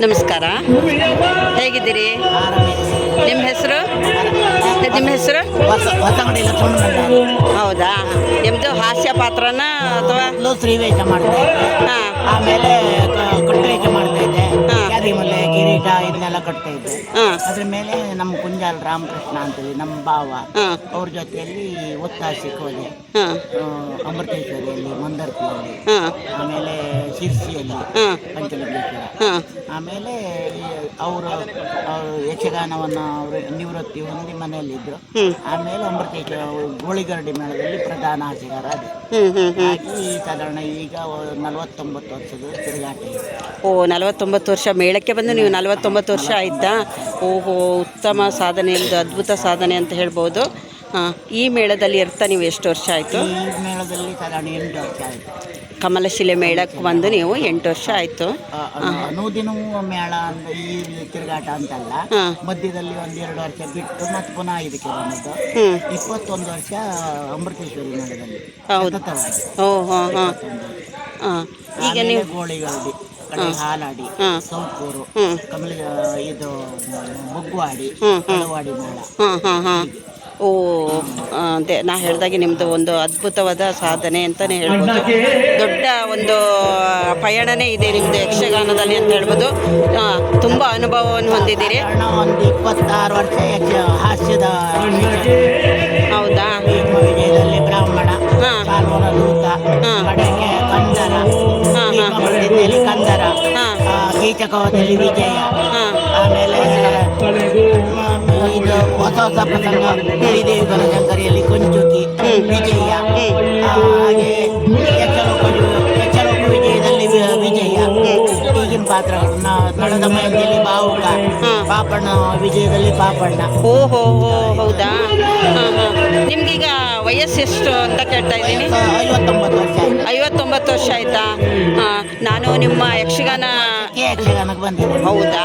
ನಮಸ್ಕಾರ. ಹೇಗಿದ್ದೀರಿ? ನಿಮ್ಮ ಹೆಸರು? ನಿಮ್ಮ ಹೆಸರು? ಹೌದಾ? ನಿಮ್ಮದು ಹಾಸ್ಯ ಪಾತ್ರನ ಅಥವಾ? ಹಾಂ. ಆಮೇಲೆ ಮಾಡ್ತಾ ಇದ್ದೆ. ಹಾ. ಕಿರೀಟ ಇದನ್ನೆಲ್ಲ ಕಟ್ತಾ ಇದ್ದೆ ಅದ್ರ ಮೇಲೆ ನಮ್ಮ ಕುಂಜಾಲ್ ರಾಮಕೃಷ್ಣ ಅಂತೇಳಿ ನಮ್ಮ ಭಾವ ಅವ್ರ ಜೊತೆಯಲ್ಲಿ ಒತ್ತಾಸಕ್ಕೆ ಹೋದೆ ಅಮೃತೇಶ್ವರಿಯಲ್ಲಿ ಮಂದರ್ತಿಯಲ್ಲಿ ಆಮೇಲೆ ಶಿರ್ಸಿಯಲ್ಲಿ ಪಂಚಲಿಂಗೇಶ್ವರ. ಆಮೇಲೆ ಅವರು ಅವರು ಯಕ್ಷಗಾನವನ್ನು ಅವರು ನಿವೃತ್ತಿ ಹೊಂದಿ ಮನೆಯಲ್ಲಿದ್ದರು ಆಮೇಲೆ ಅಮೃತೇಶ್ವರ ಗೋಳಿಗರಡಿ ಮೇಳದಲ್ಲಿ ಪ್ರಧಾನ ಆಸೆಗಾರ ಈ ಸಾಧಾರಣ ಈಗ ನಲವತ್ತೊಂಬತ್ತು ವರ್ಷದ ತಿರುಗಾಟ ಓ ನಲವತ್ತೊಂಬತ್ತು ವರ್ಷ ಮೇಳಕ್ಕೆ ಬಂದು ನೀವು ನಲವತ್ತೊಂಬತ್ತು ವರ್ಷ ಆಯಿತಾ? ಓಹೋ ಉತ್ತಮ ಸಾಧನೆ ಒಂದು ಅದ್ಭುತ ಸಾಧನೆ ಅಂತ ಹೇಳ್ಬೋದು. ಹಾಂ ಈ ಮೇಳದಲ್ಲಿ ಇರ್ತಾ ನೀವು ಎಷ್ಟು ವರ್ಷ ಆಯಿತು? ಈ ಮೇಳದಲ್ಲಿ ಎಂಟು ವರ್ಷ ಆಯಿತು. ಕಮಲಶಿಲೆ ಮೇಳಕ್ಕೆ ಬಂದು ನೀವು ಎಂಟು ವರ್ಷ ಆಯಿತು. ಅನುದಿನವೂ ಮೇಳ ಈ ತಿರುಗಾಟ ಅಂತಲ್ಲ ಹಾಂ ಮಧ್ಯದಲ್ಲಿ ಒಂದೆರಡು ವರ್ಷ ಬಿಟ್ಟು ಮತ್ತೆ ಪುನಃ ಇದಕ್ಕೆ ಬಂದದ್ದು. ಇಪ್ಪತ್ತೊಂದು ವರ್ಷ ಅಮೃತೇಶ್ವರಿ ಮೇಳದಲ್ಲಿ. ಹೌದು. ಓಹೋ ಓ ಹಾಂ. ಹಾಂ ಹಾಂ ಈಗ ನೀವು ಗೋಳಿಗರಡಿ ಕಡೆ ಹಾಲಾಡಿ ಹಾಂ ಸೌಕೂರು ಕಮಲ ಇದು ಹ್ಮ್. ಕಳವಾಡಿ ಮೇಳ ಹಾಂ ಹಾಂ ಹಾಂ ಓ ಅದೇ ನಾ ಹೇಳಿದಾಗೆ ನಿಮ್ಮದು ಒಂದು ಅದ್ಭುತವಾದ ಸಾಧನೆ ಅಂತಲೇ ಹೇಳ್ಬೋದು. ದೊಡ್ಡ ಒಂದು ಪಯಣನೇ ಇದೆ ನಿಮ್ಮದು ಯಕ್ಷಗಾನದಲ್ಲಿ ಅಂತ ಹೇಳ್ಬೋದು. ತುಂಬ ಅನುಭವವನ್ನು ಹೊಂದಿದ್ದೀರಿ. ಒಂದು ಇಪ್ಪತ್ತಾರು ವರ್ಷ ಯಕ್ಷ ಹಾಸ್ಯದ ಹೌದಾ? ಬ್ರಾಹ್ಮಣ ಹಾ. ಹಾ. ಮೃಗದಲ್ಲಿ ಕಂದರ ಹಾ. ಆ, ಕೀಚಕವದಲ್ಲಿ ವಿಜಯ. ಹಾಂ. ಆಮೇಲೆ ಇದು ಹೊಸ ಹೊಸ ಪ್ರಸಂಗ ಶ್ರೀದೇವಿ ಬನಶಂಕರಿಯಲ್ಲಿ ಕೊಂಚುಕಿ ವಿಜಯ. ಹಾಗೆ ಯಕ್ಷಲೋಕ ಯಕ್ಷಲೋಕ ವಿಜಯದಲ್ಲಿ ವಿಜಯ. ಈಗಿನ ಪಾತ್ರಗಳು ನಳದ ಮಯಂತಿಯಲ್ಲಿ ಬಾವುಕ ಪಾಪಣ್ಣ ವಿಜಯದಲ್ಲಿ ಪಾಪಣ್ಣ. ಓಹೋ ಹೋ ಹೌದಾ? ಹಾಂ ವಯಸ್ಸು ಎಷ್ಟು ಅಂತ ಕೇಳ್ತಾ ಇದ್ದೀನಿ? ಐವತ್ತೊಂಬತ್ತು ವರ್ಷ. ಐವತ್ತೊಂಬತ್ತು ವರ್ಷ ಆಯ್ತಾ? ನಾನು ನಿಮ್ಮ ಯಕ್ಷಗಾನ ಯಕ್ಷಗಾನಕ್ಕೆ ಬಂದಿದೆ ಹೌದಾ?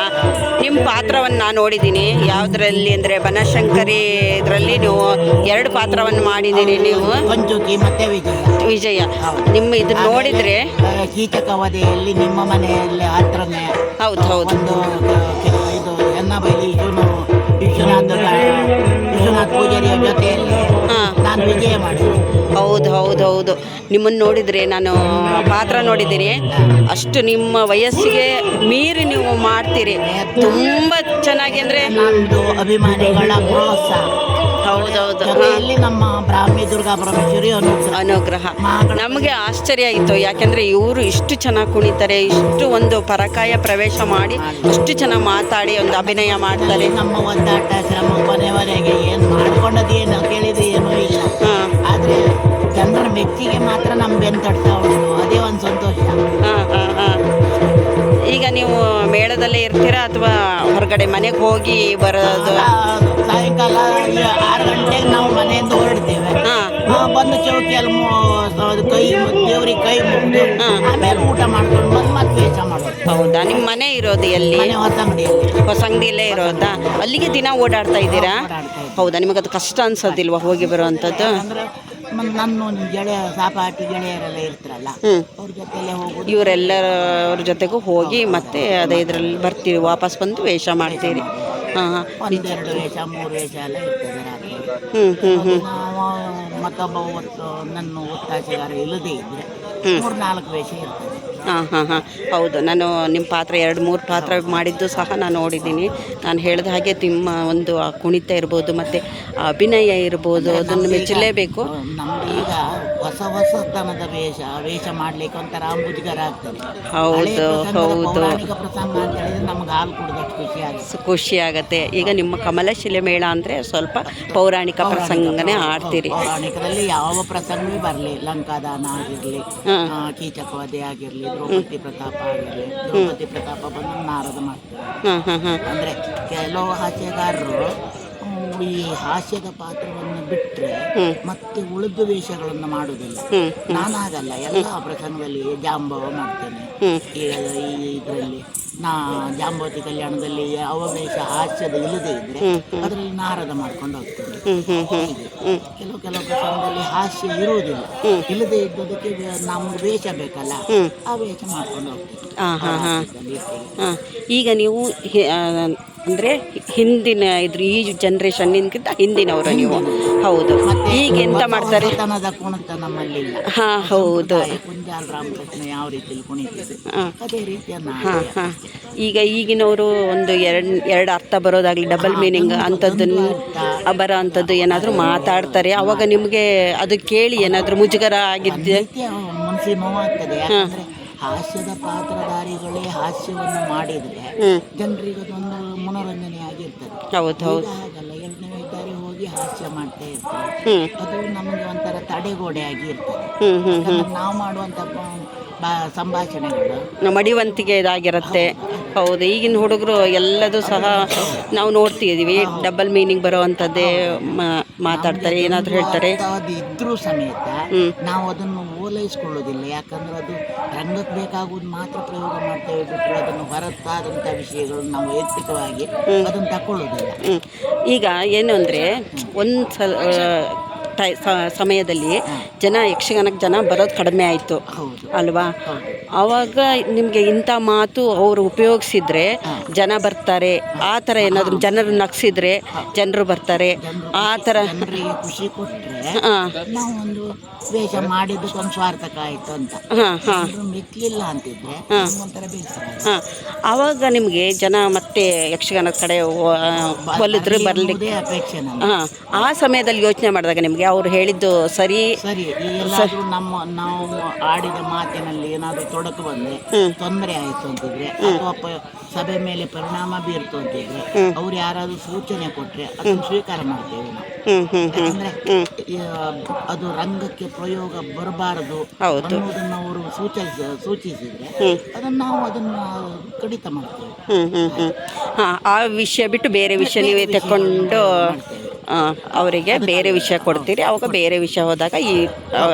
ನಿಮ್ಮ ಪಾತ್ರವನ್ನು ನಾನು ನೋಡಿದ್ದೀನಿ. ಯಾವುದರಲ್ಲಿ ಅಂದರೆ ಬನಶಂಕರಿ ಇದರಲ್ಲಿ ನೀವು ಎರಡು ಪಾತ್ರವನ್ನು ಮಾಡಿದ್ದೀರಿ ನೀವು. ಕೊಂಚುಕಿ ಮತ್ತೆ ವಿಜಯ. ವಿಜಯ. ನಿಮ್ಮ ಇದು ನೋಡಿದರೆ ಆ, ಕೀಚಕ ನಿಮ್ಮ ಮನೆಯಲ್ಲಿ ಹತ್ರನೇ ಹೌದು ಹೌದು. ಇದು ಎನ್ನ ಬೈಲಿ ವಿಶ್ವನು ವಿಶ್ವನಾಥ ವಿಶ್ವನಾಥ್ ಪೂಜಾರಿಯ ಜೊತೆಯಲ್ಲಿ ಹಾಂ. ನಾನು ವಿಜಯ ಮಾಡಿದೆ ಹೌದು ಹೌದು ಹೌದು. ನಿಮ್ಮನ್ನು ನೋಡಿದರೆ ನಾನು ಪಾತ್ರ ನೋಡಿದ್ದೀರಿ ಅಷ್ಟು ನಿಮ್ಮ ವಯಸ್ಸಿಗೆ ಮೀರಿ ನೀವು ಮಾಡ್ತೀರಿ. ತುಂಬ ಚೆನ್ನಾಗಿ ಅಂದರೆ ನಮ್ದು ಅಭಿಮಾನಿಗಳ ಪ್ರೋತ್ಸಾಹ ಹೌದೌದು ಹಾಂ. ಜೊತೆಯಲ್ಲಿ ನಮ್ಮ ಬ್ರಾಹ್ಮಿ ದುರ್ಗಾ ಪರಮೇಶ್ವರಿ ಅನುಗ್ರಹ. ನಮಗೆ ಆಶ್ಚರ್ಯ ಆಯಿತು. ಯಾಕೆಂದರೆ ಇವರು ಇಷ್ಟು ಚೆನ್ನಾಗಿ ಕುಣಿತಾರೆ ಇಷ್ಟು ಒಂದು ಪರಕಾಯ ಪ್ರವೇಶ ಮಾಡಿ ಇಷ್ಟು ಚೆನ್ನಾಗಿ ಮಾತಾಡಿ ಒಂದು ಅಭಿನಯ ಮಾಡ್ತಾರೆ. ನಮ್ಮ ಒದ್ದಾಟ ಶ್ರಮ ಕೊನೆವರೆಗೆ ಏನು ಮಾಡ್ಕೊಂಡದ್ದು ಏನು ಕೇಳಿದ್ದು ಏನೂ ಇಲ್ಲ. ಹಾಂ. ಆದರೆ ಜನರ ಮೆಚ್ಚಿಗೆ ಮಾತ್ರ ನಮ್ಮ ಬೆನ್ ತಟ್ತಾ ಉಂಟು. ಅದೇ ಒಂದು ಸಂತೋಷ. ಹಾಂ ಹಾಂ ಹಾಂ. ಈಗ ನೀವು ಮೇಳದಲ್ಲೇ ಇರ್ತೀರಾ ಅಥವಾ ಹೊರಗಡೆ ಮನೆಗೆ ಹೋಗಿ ಬರೋದು? ಸಾಯಂಕಾಲ ಆರು ಗಂಟೆಗೆ ನಾವು ಮನೆಯಿಂದ ಹೊರಡ್ತೇವೆ. ಹಾಂ. ಬಂದು ಚೌಕಿಯಲ್ಲಿ ಅದು ಕೈ ದೇವ್ರಿಗೆ ಕೈ ಮುಗಿದು. ಆಮೇಲೆ ಊಟ ಮಾಡ್ಕೊಂಡು ಬಂದು ಮತ್ತೆ ವೇಷ ಮಾಡೋದು. ಹೌದಾ? ನಿಮ್ಮ ಮನೆ ಇರೋದು ಎಲ್ಲಿ? ಮನೆ ಹೊಸಂಗಡಿಯಲ್ಲಿ. ಹೊಸಂಗಡಿಯಲ್ಲೇ ಇರೋದಾ? ಅಲ್ಲಿಗೆ ದಿನ ಓಡಾಡ್ತಾ ಇದ್ದೀರಾ? ಹೌದಾ? ನಿಮಗೆ ನಿಮಗದು ಕಷ್ಟ ಅನ್ಸೋದಿಲ್ವಾ ಹೋಗಿ ಬರುವಂಥದ್ದು? ನನ್ನ ಗೆಳೆಯ ಸಾಪಾಟಿ ಗೆಳೆಯರೆಲ್ಲ ಇರ್ತಾರಲ್ಲ ಅವ್ರ ಜೊತೆಲೆ ಹೋಗೋದು. ಇವರೆಲ್ಲರ ಜೊತೆಗೂ ಹೋಗಿ ಮತ್ತೆ ಅದೇ ಇದರಲ್ಲಿ ಬರ್ತೀವಿ ವಾಪಸ್ ಬಂದು ವೇಷ ಮಾಡ್ತೀರಿ. ಹಾಂ ಹಾಂ. ಒಂದೆರಡು ವೇಷ ಮೂರು ವೇಷ ಎಲ್ಲ ಇರ್ತದೆ ರಾತ್ರಿ. ಹ್ಞೂ ಹ್ಞೂ ಹ್ಞೂ ಮತ್ತೊಬ್ಬ ಒಟ್ಟು ನನ್ನ ಒತ್ತಾಸೆಗಾರ ಇಲ್ಲದೇ ಇದ್ರೆ ಹ್ಮ್. ಮೂರು ನಾಲ್ಕು ವೇಷ ಇರ್ತದೆ. ಹಾಂ ಹಾಂ ಹಾಂ. ಹೌದು ನಾನು ನಿಮ್ಮ ಪಾತ್ರ ಎರಡು ಮೂರು ಪಾತ್ರ ಮಾಡಿದ್ದು ಸಹ ನಾನು ನೋಡಿದ್ದೀನಿ. ನಾನು ಹೇಳಿದ ಹಾಗೆ ನಿಮ್ಮ ಒಂದು ಆ ಕುಣಿತ ಇರ್ಬೋದು ಮತ್ತು ಅಭಿನಯ ಇರ್ಬೋದು ಅದನ್ನು ಮೆಚ್ಚಲೇಬೇಕು ಈಗ ಹೊಸ ಸ್ಥಾನದ ವೇಷ ವೇಷ ಮಾಡ್ಲಿಕ್ಕೆ ಒಂಥರ ಅಂಬುಜಿಗರ ಆಗ್ತದೆ. ಹೌದು, ಹೌದು. ಪೌರಾಣಿಕ ಪ್ರಸಂಗ ಅಂತ ಹೇಳಿದ್ರೆ ನಮ್ಗೆ ಹಾಲು ಕುಡಿದಷ್ಟು ಖುಷಿ ಆಗುತ್ತೆ. ಖುಷಿ ಆಗತ್ತೆ. ಈಗ ನಿಮ್ಮ ಕಮಲಶಿಲೆ ಮೇಳ ಅಂದರೆ ಸ್ವಲ್ಪ ಪೌರಾಣಿಕ ಪ್ರಸಂಗನೇ ಆಡ್ತೀರಿ. ಪೌರಾಣಿಕದಲ್ಲಿ ಯಾವ ಪ್ರಸಂಗವೂ ಬರಲಿ ಲಂಕಾದಾನ ಆಗಿರಲಿ ಕೀಚಕವಾದಿ ಆಗಿರಲಿ ದ್ರೌಪದಿ ಪ್ರತಾಪ ಆಗಿರಲಿ ದ್ರೌಪದಿ ಪ್ರತಾಪ ಬಂದು ನಾರದ ಮಾಡ್ತಾರೆ ಅಂದ್ರೆ ಕೆಲವು ಹಾಸ್ಯಗಾರರು ಈ ಹಾಸ್ಯದ ಪಾತ್ರವನ್ನು ಬಿಟ್ಟರೆ. ಮತ್ತೆ ಉಳಿದ ವೇಷಗಳನ್ನು ಮಾಡುವುದಿಲ್ಲ. ನಾನಾಗಲ್ಲ ಎಲ್ಲ ಪ್ರಸಂಗದಲ್ಲಿ ಜಾಂಬವ ಮಾಡ್ತೇನೆ. ಈಗ ಈ ಇದರಲ್ಲಿ ನಾ ಜಾಂಬವತಿ ಕಲ್ಯಾಣದಲ್ಲಿ ವೇಷ ಹಾಸ್ಯದ ಇಲ್ಲದೆ ಇದ್ರೆ ಅದರಲ್ಲಿ ನಾರದ ಮಾಡ್ಕೊಂಡು ಹೋಗ್ತೇನೆ ಕೆಲವು ಕೆಲವು ಪ್ರಸಂಗದಲ್ಲಿ ಹಾಸ್ಯ ಇರುವುದಿಲ್ಲ. ಇಲ್ಲದೆ ಇದ್ದದಕ್ಕೆ ನಮ್ಗೆ ವೇಷ ಬೇಕಲ್ಲ ಆ ವೇಷ ಮಾಡ್ಕೊಂಡು ಹೋಗ್ತೀವಿ ಹಾ ಹಾ ಹಾ. ಹಾಸ್ಯದಲ್ಲಿ ಈಗ ನೀವು ಅಂದ್ರೆ ಹಿಂದಿನ ಇದ್ರ ಈ ಜನ್ರೇಷನ್ಗಿಂತ ಹಿಂದಿನವರು ನೀವು. ಹೌದು. ಈಗ ಎಂತ ಮಾಡ್ತಾರೆ? ನಮ್ಮಲ್ಲಿ ಕುಣಿತ ಹಾ ಹೌದು. ಕುಂಜಾಲ್ ರಾಮಕೃಷ್ಣ ಯಾವ ರೀತಿಯಲ್ಲಿ ಕುಣಿತಿದ್ರು. ಹಾ. ಅದೇ ರೀತಿಯ ಈಗ ಈಗಿನವರು ಒಂದು ಎರಡು ಎರಡು ಅರ್ಥ ಬರೋದಾಗ್ಲಿ ಡಬಲ್ ಮೀನಿಂಗ್ ಅಂಥದ್ದನ್ನು ಬರೋ ಅಂಥದ್ದು ಏನಾದರೂ ಮಾತಾಡ್ತಾರೆ. ಅವಾಗ ನಿಮಗೆ ಅದು ಕೇಳಿ ಏನಾದರೂ ಮುಜುಗರ ಆಗಿದ್ದೆ ನಿತ್ಯ ಮನಸ್ಸಿಗೆ ನೋವಾಗ್ತದೆ. ಹಾಸ್ಯದ ಪಾತ್ರಧಾರಿಗಳೇ ಹಾಸ್ಯವನ್ನು ಮಾಡಿದ್ರೆ ಜನರಿಗೆ ಅದೊಂದು ಮನೋರಂಜನೆ ಆಗಿರ್ತದೆ ಹೌದು. ಹೌದು ಹೋಗಿ ಹಾಸ್ಯ ಮಾಡ್ತಾ ಇರ್ತಾರೆ ಅದು ನಮಗೆ ಒಂಥರ ತಡೆಗೋಡೆ ಆಗಿ ಇರ್ತದೆ. ಹ್ಮ್ ಹ್ಮ್ ಹ್ಮ್. ಯಾಕಂದ್ರೆ ನಾವು ಮಾಡುವಂತ ಸಂಭಾಷಣೆಗಳು. ಮಡಿವಂತಿಗೆ ಇದಾಗಿರುತ್ತೆ. ಹೌದು. ಈಗಿನ ಹುಡುಗರು ಎಲ್ಲದೂ ಸಹ ನಾವು ನೋಡ್ತಿದ್ದೀವಿ ಡಬಲ್ ಮೀನಿಂಗ್ ಬರುವಂಥದ್ದೇ ಮಾ- ಮಾತಾಡ್ತಾರೆ ಏನಾದರೂ ಹೇಳ್ತಾರೆ. ಇದ್ರೂ ಸಮೇತ ನಾವು ಅದನ್ನು ಓಲೈಸ್ಕೊಳ್ಳೋದಿಲ್ಲ. ಯಾಕಂದ್ರೆ ಅದು ರಂಗಕ್ಕೆ ಬೇಕಾಗುವುದು ಮಾತ್ರ ಪ್ರಯೋಗ ಮಾಡ್ತೇವೆ ಬಿಟ್ಟರೆ ಅದನ್ನು ಹೊರತಾದಂಥ ವಿಷಯಗಳನ್ನು ನಾವು ವೈಯಕ್ತಿಕವಾಗಿ ಅದನ್ನು ತಕೊಳ್ಳೋದಿಲ್ಲ ಈಗ ಏನು ಅಂದರೆ ಒಂದು ಸಲ ಟೈ ಸಮಯದಲ್ಲಿ ಜನ ಯಕ್ಷಗಾನಕ್ಕೆ ಜನ ಬರೋದು ಕಡಿಮೆ ಆಯಿತು. ಹೌದು. ಅಲ್ವಾ? ಆವಾಗ ನಿಮಗೆ ಇಂಥ ಮಾತು ಅವರು ಉಪಯೋಗಿಸಿದ್ರೆ ಜನ ಬರ್ತಾರೆ. ಆ ಥರ ಏನಾದರೂ ಜನರು ನಗ್ಸಿದ್ರೆ ಜನರು ಬರ್ತಾರೆ. ಆ ಥರ ಖುಷಿ ಕೊಟ್ಟರೆ ಹಾಂ. ನಾವು ಒಂದು ಸ್ವಾರ್ಥಕ ಆಯಿತು ಅಂತ. ಹಾಂ ಹಾಂ. ಜನರು ಮೆಚ್ಚಲಿಲ್ಲ ಅಂತಿದ್ರೆ ಒಂಥರ ಬೇಸರ ಆಗುತ್ತೆ. ಹಾಂ. ಆವಾಗ ನಿಮಗೆ ಜನ ಮತ್ತೆ ಯಕ್ಷಗಾನದ ಕಡೆ ಹೊಲಿದ್ರೆ ಬರಲಿಕ್ಕೆ. ಅಪೇಕ್ಷೆ ನಮ್ಗೆ. ಹಾಂ. ಆ ಸಮಯದಲ್ಲಿ ಯೋಚನೆ ಮಾಡಿದಾಗ ನಿಮಗೆ ಅವ್ರು ಹೇಳಿದ್ದು ಸರಿ. ಸರಿ ಎಲ್ಲಾದ್ರೂ ನಮ್ಮ ನಾವು ಆಡಿದ ಮಾತಿನಲ್ಲಿ ಏನಾದರೂ ತೊಡಕು ಬಂದ್ರೆ ತೊಂದರೆ ಆಯಿತು ಅಂತಿದ್ರೆ ಅಥವಾ ಸಭೆ ಮೇಲೆ ಪರಿಣಾಮ ಬೀರ್ತು ಅಂತಿದ್ರೆ ಅವ್ರು ಯಾರಾದ್ರೂ ಸೂಚನೆ ಕೊಟ್ರೆ ಅದನ್ನು ಸ್ವೀಕಾರ ಮಾಡ್ತೇವೆ ನಾವು. ಯಾಕಂದ್ರೆ ಅದು ರಂಗಕ್ಕೆ ಪ್ರಯೋಗ ಬರಬಾರದು ಅನ್ನೋದನ್ನ ಅವರು ಸೂಚಿಸ ಸೂಚಿಸಿದ್ರೆ ಅದನ್ನು ನಾವು ಅದನ್ನು ಕಡಿತ ಮಾಡ್ತೇವೆ. ಆ ವಿಷಯ ಬಿಟ್ಟು ಬೇರೆ ವಿಷಯ ನೀವೇ ತಗೊಂಡು ಅವರಿಗೆ ಬೇರೆ ವಿಷಯ ಕೊಡ್ತೀರಿ. ಅವಾಗ ಬೇರೆ ವಿಷಯ ಹೋದಾಗ ಈ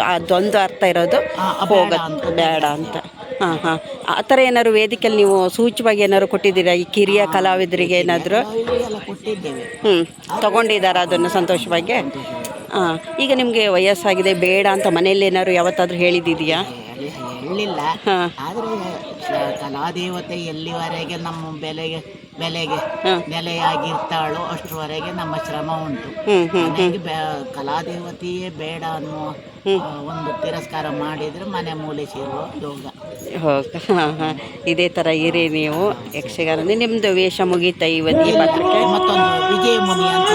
ಅದೊಂದು ಅರ್ಥ ಇರೋದು ಹೋಗ ಬೇಡ ಹೋಗೋದು. ಅಂತ. ಬೇಡ ಅಂತ. ಹಾಂ ಹಾಂ. ಆ ಥರ ಏನಾದ್ರು ವೇದಿಕೆಯಲ್ಲಿ ನೀವು ಸೂಚ್ಯವಾಗಿ ಏನಾದ್ರು ಕೊಟ್ಟಿದ್ದೀರಾ? ಈ ಕಿರಿಯ ಕಲಾವಿದರಿಗೆ ಏನಾದರೂ? ಹ್ಞೂ ತಗೊಂಡಿದ್ದಾರಾ ಅದನ್ನು ಸಂತೋಷವಾಗಿ? ಹಾಂ. ಈಗ ನಿಮಗೆ ವಯಸ್ಸಾಗಿದೆ ಬೇಡ ಅಂತ ಮನೆಯಲ್ಲಿ ಏನಾದ್ರು ಯಾವತ್ತಾದರೂ ಹೇಳಿದ್ದಿದೆಯಾ ಹೇಳಿ- ಹೇಳಿಲ್ಲ. ಹಾಂ. ಆದರೆ ಕಲಾದೇವತೆ ಎಲ್ಲಿವರೆಗೆ ನಮ್ಮ ಬೆಲೆಗೆ ಬೆಲೆಗೆ ಬೆಲೆಯಾಗಿರ್ತಾಳೋ ಅಷ್ಟರವರೆಗೆ ನಮ್ಮ ಶ್ರಮ ಉಂಟು. ಮನೆಗೆ ಕಲಾದೇವತೆಯೇ ಬೇಡ ಅನ್ನುವ ಆ, ಒಂದು ತಿರಸ್ಕಾರ ಮಾಡಿದರೆ ಮನೆ ಮೂಲೆ ಸೇರುವ ಯೋಗ. ಇದೇ ಥರ ಇರಿ ನೀವು ಯಕ್ಷಗಾನ ನಿಮ್ಮದು ವೇಷ ಮುಗೀತಾ ಇವತ್ತು ಮತ್ತೊಂದು ವಿಜಯ ಮುನಿ ಅಂತ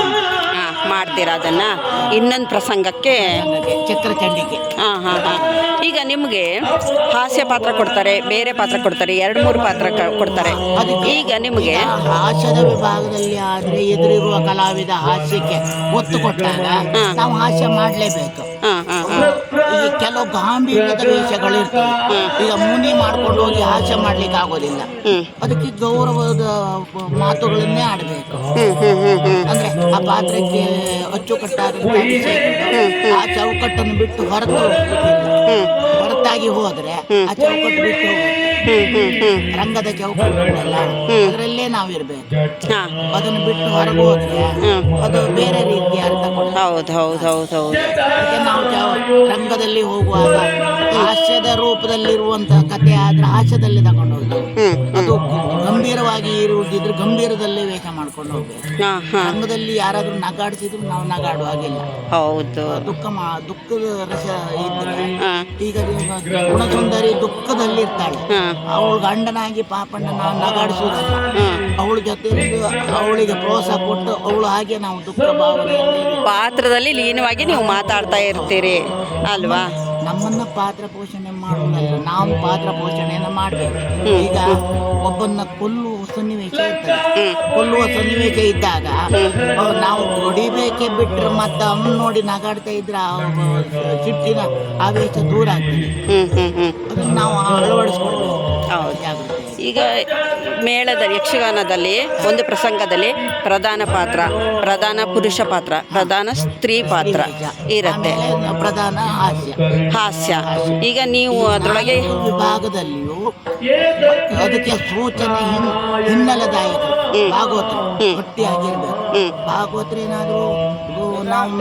ಮಾಡ್ತೀರಾ ಅದನ್ನು? ಇನ್ನೊಂದು ಪ್ರಸಂಗಕ್ಕೆ? ಚಿತ್ರಚಂಡಿಗೆ ಚಕ್ರಚಂಡಿಕೆ. ಹಾಂ ಹಾಂ ಹಾಂ. ಈಗ ನಿಮಗೆ ಹಾಸ್ಯ ಪಾತ್ರ ಕೊಡ್ತಾರೆ ಬೇರೆ ಪಾತ್ರ ಕೊಡ್ತಾರೆ ಎರಡು ಮೂರು ಪಾತ್ರ ಕೊಡ್ತಾರೆ. ಈಗ ನಿಮಗೆ ಹಾಸ್ಯದ ವಿಭಾಗದಲ್ಲಿ ಆದ್ರೆ ಎದುರಿರುವ ಕಲಾವಿದ ಹಾಸ್ಯಕ್ಕೆ ಒತ್ತು ಕೊಟ್ಟಾಗ ನಾವು ಹಾಸ್ಯ ಮಾಡಲೇಬೇಕು. ಹಾಂ ಹಾಂ ಹಾಂ. ಈ ಕೆಲವು ಗಾಂಭೀರ್ಯದ ವೇಷಗಳಿರ್ತವೆ ಈಗ ಮುನಿ ಮಾಡ್ಕೊಂಡು ಹೋಗಿ ಹಾಸ್ಯ ಮಾಡ್ಲಿಕ್ಕೆ ಆಗೋದಿಲ್ಲ. ಅದಕ್ಕೆ ಗೌರವದ ಮಾತುಗಳನ್ನೇ ಆಡಬೇಕು. ಅಂದ್ರೆ ಆ ಪಾತ್ರಕ್ಕೆ ಅಚ್ಚುಕಟ್ಟಾದ ಆ ಚೌಕಟ್ಟನ್ನು ಬಿಟ್ಟು ಹೊರತು ಹೊರತಾಗಿ ಹೋದ್ರೆ ಆ ಚೌಕಟ್ಟು ಬಿಟ್ಟು ರಂಗದ ಚೌಕಲ್ಲ ಅದರಲ್ಲೇ ನಾವಿರ್ಬೇಕು ಹಾಂ. ಅದನ್ನು ಬಿಟ್ಟು ಹೊರಗೆ ಹೋದ್ರೆ ಅದು ಬೇರೆ ರೀತಿಯ ಅರ್ಥ ಹೌದು ಹೌದು ಹೌದು ಹೌದು. ನಾವು ರಂಗದಲ್ಲಿ ಹೋಗುವಾಗ ಹಾಸ್ಯದ ರೂಪದಲ್ಲಿರುವಂತಹ ಕಥೆ ಆದ್ರೆ ಹಾಸ್ಯದಲ್ಲಿ ತಗೊಂಡು ಹೋಗ್ತೇವೆ. ಅದು ಗಂಭೀರವಾಗಿ ಇರುವುದಿದ್ರೆ ಗಂಭೀರದಲ್ಲೇ ವೇಷ ಮಾಡ್ಕೊಂಡು ಹೋಗ್ಬೇಕು. ರಂಗದಲ್ಲಿ ಯಾರಾದ್ರೂ ನಗಾಡಿಸಿದ್ರು ನಾವು ನಗಾಡುವಾಗಿಲ್ಲ ಹೌದು. ದುಃಖ ಮಾ ದುಃಖದ ರಸ ಇದ್ರೆ ಈಗ ಗುಣಸುಂದರಿ ದುಃಖದಲ್ಲಿರ್ತಾಳೆ. ಹಾಂ. ಅವಳು ಗಂಡನಾಗಿ ಪಾಪಣ್ಣ ನಾವು ನಗಾಡಿಸುವುದಲ್ಲ ಅವಳ ಜೊತೆ ಅವಳಿಗೆ ಪ್ರೋತ್ಸಾಹ ಕೊಟ್ಟು ಅವಳು ಹಾಗೆ ನಾವು ದುಃಖ ಭಾವನೆ ಪಾತ್ರದಲ್ಲಿ ಲೀನವಾಗಿ ನೀವು ಮಾತಾಡ್ತಾ ಇರ್ತೀರಿ, ಅಲ್ವಾ? ನಮ್ಮನ್ನ ಪಾತ್ರ ಪೋಷಣೆ ಮಾಡುವುದಲ್ಲ ನಾವು ಪಾತ್ರ ಪೋಷಣೆಯನ್ನು ಮಾಡಬೇಕು. ಈಗ ಒಬ್ಬನ್ನ ಕೊಲ್ಲುವ ಸನ್ನಿವೇಶ ಇರ್ತದೆ. ಕೊಲ್ಲುವ ಸನ್ನಿವೇಶ ಇದ್ದಾಗ ನಾವು ಹೊಡಿಬೇಕೆ ಬಿಟ್ರೆ ಮತ್ತೆ ಅವನು ನೋಡಿ ನಗಾಡ್ತಾ ಇದ್ರೆ ಸಿಟ್ಟಿನ ಆವೇಶ ದೂರ ಆಗ್ತದೆ. ನಾವು ಅಳವಡಿಸ್ಕೊಳ್ಬೇಕು. ಈಗ ಮೇಳದಲ್ಲಿ ಯಕ್ಷಗಾನದಲ್ಲಿ ಒಂದು ಪ್ರಸಂಗದಲ್ಲಿ ಪ್ರಧಾನ ಪಾತ್ರ ಪ್ರಧಾನ ಪುರುಷ ಪಾತ್ರ ಪ್ರಧಾನ ಸ್ತ್ರೀ ಪಾತ್ರ ಇರುತ್ತೆ. ಪ್ರಧಾನ ಹಾಸ್ಯ. ಹಾಸ್ಯ. ಈಗ ನೀವು ಅದರೊಳಗೆ ನಾಲ್ಕು ಅದಕ್ಕೆ ಸೂಚನೆ ಹಿನ್ ಹಿನ್ನೆಲೆದಾಯಕ ಭಾಗವತ ಗಟ್ಟಿಯಾಗಿರ್ಬೇಕು. ಭಾಗವತ್ರ ಏನಾದರೂ ನಾವು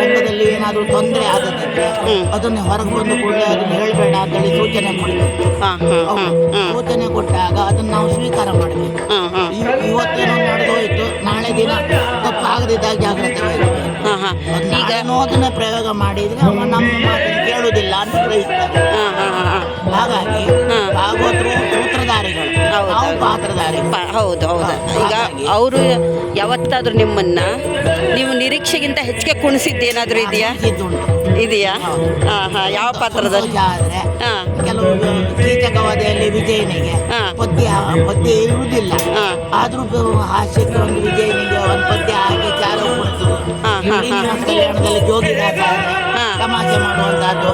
ರಂಗದಲ್ಲಿ ಏನಾದರೂ ತೊಂದರೆ ಆದದಂದ್ರೆ ಅದನ್ನು ಹೊರಗೆ ಬಂದು ಕೂಡಲೇ ಅದನ್ನು ಹೇಳಬೇಡ ಅಂತೇಳಿ ಸೂಚನೆ ಮಾಡಬೇಕು ಸೂಚನೆ ಕೊಟ್ಟಾಗ ಅದನ್ನು ನಾವು ಸ್ವೀಕಾರ ಮಾಡಬೇಕು. ಇವತ್ತೇನೋ ನಡೆದೋಯ್ತು. ನಾಳೆ ದಿನ ತಪ್ಪಾಗದಿದ್ದಾಗ ಜಾಗ್ರತೆ ಈಗ ನೋದನ್ನ ಪ್ರಯೋಗ ಮಾಡಿದ್ರೆ ಅವ ನಮ್ಮ ಮಾತನ್ನು ಕೇಳುವುದಿಲ್ಲ ಅಂತ ಗ್ರಹಿಸ್ತಾರೆ. ಹಾಗಾಗಿ ಭಾಗವತರು ಸೂತ್ರಧಾರಿಗಳು. ಹೌದು, ನಾವು ಹೌದು. ಪಾತ್ರಧಾರಿಗಳು ಹೌದು ಹೌದು. ಈಗ ಅವರು ಯಾವತ್ತಾದ್ರೂ ನಿಮ್ಮನ್ನ ನೀವು ನಿರೀಕ್ಷೆಗಿಂತ ಹೆಚ್ಚಿಗೆ ಕುಣಿಸಿದ್ದೇನಾದ್ರೂ ಇದೆಯಾ? ಇದೆಯಾ? ಹಾಂ ಹಾಂ. ಯಾವ ಪಾತ್ರದಲ್ಲಿ? ಸಂತೋಷ ಆದ್ರೆ ಹಾಂ. ಕೆಲವು ಕೀಚಕವಾದಿಯಲ್ಲಿ ವಿಜಯನಿಗೆ. ಪದ್ಯ ಪದ್ಯ ಇರುವುದಿಲ್ಲ. ಆದ್ರೂ ಹಾಸ್ಯಕ್ಕೆ ಒಂದು ವಿಜಯನಿಗೆ ತಮಾಷೆ ಮಾಡುವಂತಹದ್ದು.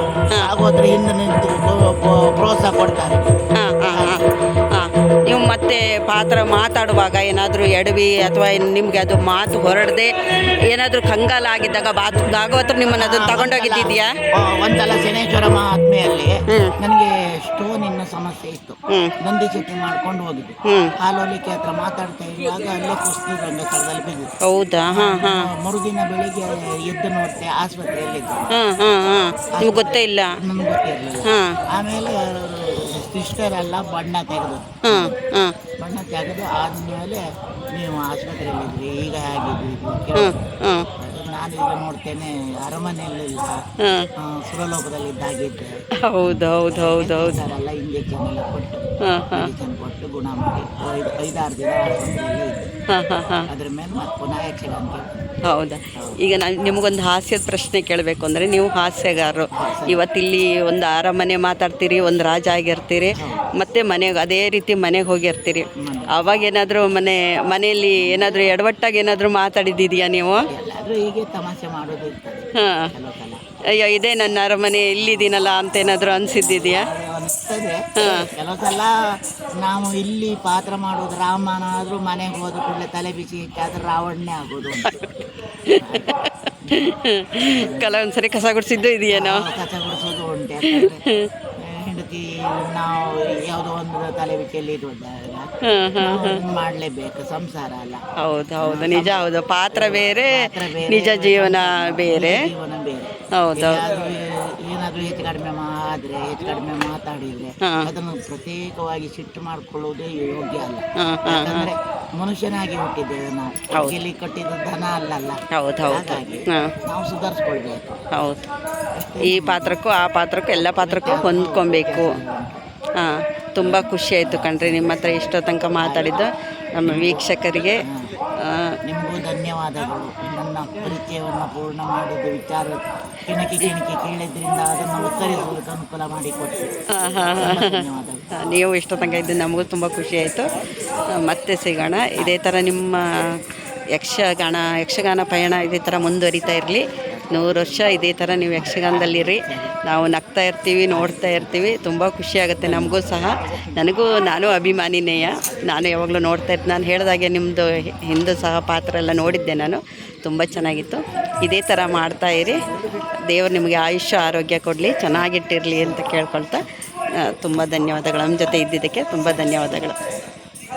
ಆಗೋದ್ರ ಹಿಂದೆ ನಿಂತು ಪ್ರೋ- ಪ್ರೋ- ಪ್ರೋತ್ಸಾಹ ಕೊಡ್ತಾರೆ. ನೀವು ಮತ್ತೆ ಪಾತ್ರ ಮಾತಾಡುವಾಗ ಏನಾದರೂ ಎಡವಿ ಅಥವಾ ನಿಮಗೆ ಅದು ಮಾತು ಹೊರಡದೆ ಏನಾದರೂ ಕಂಗಾಲ ಆಗಿದ್ದಾಗ ಬಾತ್ ಭಾಗವತರು ನಿಮ್ಮನ್ನು ಅದನ್ನು ತಗೊಂಡೋಗಿದ್ದೀಯಾ ಒಂದಲ್ಲ. ಒಂದ್ಸಲ ಶನೇಶ್ವರ ಮಹಾತ್ಮೆಯಲ್ಲಿ. ನನಗೆ ಸ್ಟೋನಿನ ಸಮಸ್ಯೆ ಇತ್ತು. ಹ್ಮ್. ನಂದಿ ಚಟ್ನಿ ಮಾಡ್ಕೊಂಡು ಹೋಗಿದ್ದೆ ಹ್ಮ್. ಹಾಲೋಲಿಕೆ ಹತ್ರ ಮಾತಾಡ್ತಾ ಇರುವಾಗ ಅಲ್ಲೇ ಕುಸ್ತಿ ಬಿದ್ದಿತ್ತು ಹೌದಾ? ಹಾಂ ಹಾಂ. ಮರುದಿನ ಬೆಳಿಗ್ಗೆ ಎದ್ದು ನೋಡ್ತೆ ಹಾಂ ನಿಮ್ಗೆ ಗೊತ್ತೇ ಇಲ್ಲ? ನಮ್ಗೆ ಗೊತ್ತಿರಲಿಲ್ಲ ಹಾಂ. ಆಮೇಲೆ ಸಿಸ್ಟರ್ ಎಲ್ಲ ಬಣ್ಣ ತೆಗೆದು ಬಣ್ಣ ತೆಗೆದು ಆದ್ಮೇಲೆ ನೀವು ಆಸ್ಪತ್ರೆಯಲ್ಲಿ ಈಗ ಹೇಗಿದ್ರಿ ಹಾಂ ಹಾಂ. ನಾನು ನೋಡ್ತೇನೆ ಅರಮನೆಯಲ್ಲಿಲ್ಲ ಸುರಲೋಕದಲ್ಲಿ ಇದ್ದಾಗಿದ್ದೆ ಹೌದು ಹೌದು ಹೌದು ಹೌದು. ಎಲ್ಲ ಇಂಜೆಕ್ಷನ್ ಎಲ್ಲ ಕೊಟ್ಟು ಮೆಡಿಸಿನ್ ಕೊಟ್ಟು ಗುಣ ಮಾಡಿ ಐದು ಐದಾರು ದಿನ ಆಸ್ಪತ್ರೆಯಲ್ಲಿ ಇದ್ದೆ. ಅದ್ರ ಮೇಲೆ ಮತ್ತೆ ಪುನಃ ಹೌದಾ? ಈಗ ನಾನು ನಿಮಗೊಂದು ಹಾಸ್ಯದ ಪ್ರಶ್ನೆ ಕೇಳಬೇಕು ಅಂದರೆ ನೀವು ಹಾಸ್ಯಗಾರರು. ಇವತ್ತಿಲ್ಲಿ ಒಂದು ಅರಮನೆ ಮಾತಾಡ್ತೀರಿ ಒಂದು ರಾಜ ಆಗಿರ್ತೀರಿ ಮತ್ತೆ ಮನೆಗೆ ಅದೇ ರೀತಿ ಮನೆಗೆ ಹೋಗಿರ್ತೀರಿ. ಅವಾಗ ಏನಾದರೂ ಮನೆ ಮನೆಯಲ್ಲಿ ಏನಾದರೂ ಎಡವಟ್ಟಾಗಿ ಏನಾದರೂ ಮಾತಾಡಿದ್ದೀಯಾ ನೀವು? ಹೀಗೆ ತಮಾಷೆ ಮಾಡೋದು ಹಾಂ. ಅಯ್ಯೋ ಇದೇ ನನ್ನ ಅರಮನೆ ಇಲ್ಲಿದ್ದೀನಲ್ಲ ಅಂತ ಏನಾದರೂ ಅನಿಸಿದ್ದಿದೆಯಾ? ಅನಿಸ್ತದೆ. ಕೆಲವು ಸಲ ನಾವು ಇಲ್ಲಿ ಪಾತ್ರ ಮಾಡೋದು ರಾಮನ ಆದರೂ ಮನೆಗೆ ಹೋದ ಕೂಡಲೇ ತಲೆ ಬಿಸಿ ಇಟ್ಟಾದ್ರೆ ರಾವಣನೇ ಆಗೋದು ಕೆಲವೊಂದು ಸರಿ ಕಸ ಗುಡಿಸಿದ್ದು ಇದೆಯೇನೋ? ನಾವು ಕಸ ಗುಡಿಸೋದು ಉಂಟು. ಹೆಂಡತಿ ನಾವು ಯಾವುದೋ ಒಂದು ತಲೆ ಬಿಸಿಯಲ್ಲಿ ಇದು ಮಾಡಲೇಬೇಕು ಸಂಸಾರ ಅಲ್ಲ. ಹೌದು ಹೌದು. ನಿಜ ಹೌದು. ಪಾತ್ರ ಬೇರೆ ಪಾತ್ರ ಬೇರೆ, ನಿಜ ಜೀವನ ಬೇರೆ. ಜೀವನ ಬೇರೆ. ಹೌದು. ಏನಾದ್ರೂ ಏನಾದ್ರೂ ಹೆಚ್ಚು ಕಡಿಮೆ ಆದ್ರೆ ಹೆಚ್ಚು ಕಡಿಮೆ ಮಾತಾಡಿದ್ರೆ ಅದನ್ನು ಪ್ರತ್ಯೇಕವಾಗಿ ಸಿಟ್ಟು ಮಾಡ್ಕೊಳ್ಳೋದೇ ಯೋಗ್ಯ ಅಲ್ಲ. ಯಾಕಂದ್ರೆ ಮನುಷ್ಯನಾಗಿ ಹುಟ್ಟಿದ್ದೇವೆ ನಾವು. ಇಲ್ಲಿ ಕಟ್ಟಿದ ದನ ಅಲ್ಲಲ್ಲ. ಹೌದು ಹೌದು. ಹಾಗಾಗಿ ನಾವು ಸುಧಾರಿಸ್ಕೊಳ್ಬೇಕು. ಹೌದು. ಈ ಪಾತ್ರಕ್ಕೂ ಆ ಪಾತ್ರಕ್ಕೂ ಎಲ್ಲ ಪಾತ್ರಕ್ಕೂ ಹೊಂದ್ಕೊಬೇಕು. ಹಾಂ ತುಂಬ ಖುಷಿ ಆಯಿತು ಕಣ್ರಿ ನಿಮ್ಮ ಹತ್ರ ಇಷ್ಟೋ ತನಕ ಮಾತಾಡಿದ್ದು. ನಮ್ಮ ವೀಕ್ಷಕರಿಗೆ ನಿಮಗೂ ಧನ್ಯವಾದಗಳು. ನನ್ನ ಪರಿಚಯವನ್ನು ಪೂರ್ಣ ಮಾಡಿದ ವಿಚಾರ ಕಿಣಕಿ ಕೆಣಕಿ ಕೇಳಿದ್ರಿಂದ ಅದನ್ನು ಉತ್ತರಿಸುವುದಕ್ಕೆ ಅನುಕೂಲ ಮಾಡಿಕೊಟ್ಟು. ಧನ್ಯವಾದಗಳು. ನೀವು ಇಷ್ಟು ತನಕ ಇದ್ದು ನಮಗೂ ತುಂಬ ಖುಷಿ ಆಯಿತು. ಮತ್ತೆ ಸಿಗೋಣ. ಇದೇ ಥರ ನಿಮ್ಮ ಯಕ್ಷಗಾನ ಯಕ್ಷಗಾನ ಪಯಣ ಇದೇ ಥರ ಮುಂದುವರಿತಾ ಇರಲಿ. ನೂರು ವರ್ಷ ಇದೇ ಥರ ನೀವು ಯಕ್ಷಗಾನದಲ್ಲಿರಿ ನಾವು ನಗ್ತಾ ಇರ್ತೀವಿ, ನೋಡ್ತಾ ಇರ್ತೀವಿ. ತುಂಬ ಖುಷಿ ಆಗುತ್ತೆ ನಮಗೂ ಸಹ. ನನಗೂ ನಾನು ಅಭಿಮಾನಿನೇಯ. ನಾನು ಯಾವಾಗಲೂ ನೋಡ್ತಾ ಇರ್ತೀನಿ. ನಾನು ಹೇಳಿದಾಗೆ ನಿಮ್ಮದು ಹಿಂದೂ ಸಹ ಪಾತ್ರ ಎಲ್ಲ ನೋಡಿದ್ದೆ ನಾನು. ತುಂಬ ಚೆನ್ನಾಗಿತ್ತು. ಇದೇ ಥರ ಮಾಡ್ತಾ ಇರಿ. ದೇವರು ನಿಮಗೆ ಆಯುಷ್ಯ, ಆರೋಗ್ಯ ಕೊಡಲಿ. ಚೆನ್ನಾಗಿಟ್ಟಿರಲಿ ಅಂತ ಕೇಳ್ಕೊಳ್ತಾ ತುಂಬ ಧನ್ಯವಾದಗಳು. ನಮ್ಮ ಜೊತೆ ಇದ್ದಿದ್ದಕ್ಕೆ ತುಂಬ ಧನ್ಯವಾದಗಳು.